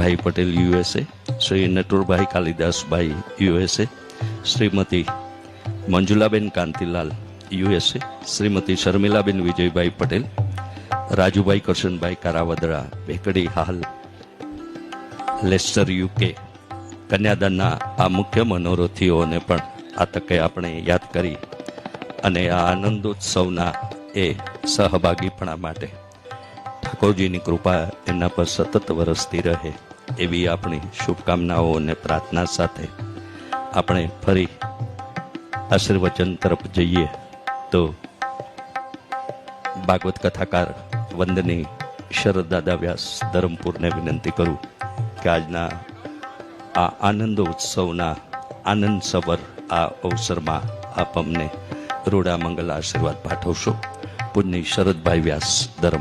ભાઈ Patel USA, Shri Naturbhai Kalidasbhai USA, Shrimati Manjulaben Kantilal USA, Shrimati Sharmilaben Vijaybhai Patel, Rajubhai Karshanbhai Karavadra, Bhekadi હાલ, Leicester UK, કન્યાદાનના આ મુખ્ય મનોરથીઓને પણ આ તકે આપણે યાદ કરી અને આ આનંદોત્સવના એ સહભાગીપણા માટે ઠાકોરજીની કૃપા એમના પર સતત વરસતી રહે. એવી આપણી શુભકામનાઓ અને પ્રાર્થના સાથે આપણે ફરી આશીર્વચન તરફ જઈએ તો ભાગવત કથાકાર વંદની શરદ દાદા વ્યાસ ધરમપુરને વિનંતી કરું કે આજના આ આનંદ ઉત્સવના આનંદ સબર આ અવસરમાં આપ અમને રૂડા આશીર્વાદ પાઠવશો. પૂજ્ય શરદભાઈ વ્યાસ ધરમ